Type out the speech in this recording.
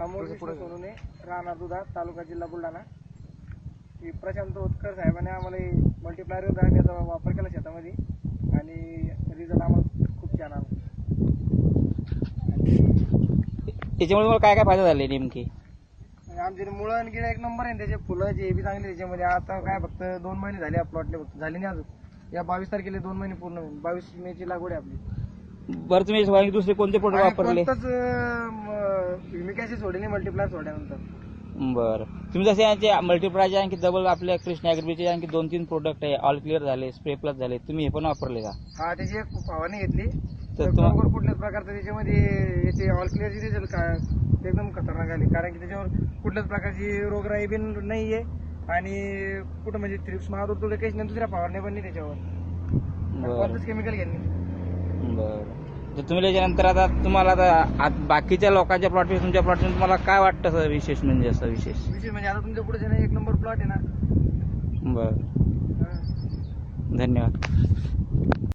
अमोल विष्णू सोनूने राहणार दुधा तालुका जिल्हा बुलढाणा. की प्रशांत उत्कर साहेबांनी आम्हाला मल्टीप्लायर याचा वापर केला शेतामध्ये आणि रिझल्ट आम्हाला खूप छान आला. त्याच्यामुळे मला काय काय फायदा झाले नेमके? आमचे मुळं आणि गिळं एक नंबर आहे त्याचे फुलं जे बी चांगले त्याच्यामध्ये. आता काय फक्त दोन महिने झाले प्लॉटले फक्त. झाले नाही अजून. या बावीस तारखेला दोन महिने पूर्ण होईल बावीस मेची लागवड आहे आपली. बरं तुम्ही दुसरे कोणते प्रोडक्ट वापरले? सोडले नाही मल्टीप्लायर सोडल्यानंतर. बरं. तुम्ही जसे यांचे मल्टीप्लायचे आणखी डबल आपल्या कृष्ण ॲग्रीचे आणखी दोन तीन प्रोडक्ट आहे ऑल क्लिअर झाले स्प्रे प्लस झाले तुम्ही हे पण वापरले का? हा त्याची एक फवारणी घेतली. तर तर तुम्हा- खरोखर कुठल्याच प्रकारचं त्याच्यामध्ये याचे ऑल क्लिअरची रिझल्ट काय ते एकदम खतरनाक आली. कारण की त्याच्यावर कुठल्याच प्रकारची रोगराई बी नाहीये. आणि कुठं म्हणजे थ्रिप्स महादूर तुला काहीच नाही दुसऱ्या फवारण्या पण नाही त्याच्यावर. बरं. कोणतंच केमिकल घेतली बरं. तर तुम्ही त्याच्यानंतर आता तुम्हाला आता आत- बाकीच्या लोकांच्या प्लॉट तुमच्या प्लॉट तुम्हाला काय वाटतं सर विशेष म्हणजे असं विशेष? विशेष म्हणजे आता तुमच्यापुढे एक नंबर प्लॉट आहे ना. बरं. हा. धन्यवाद.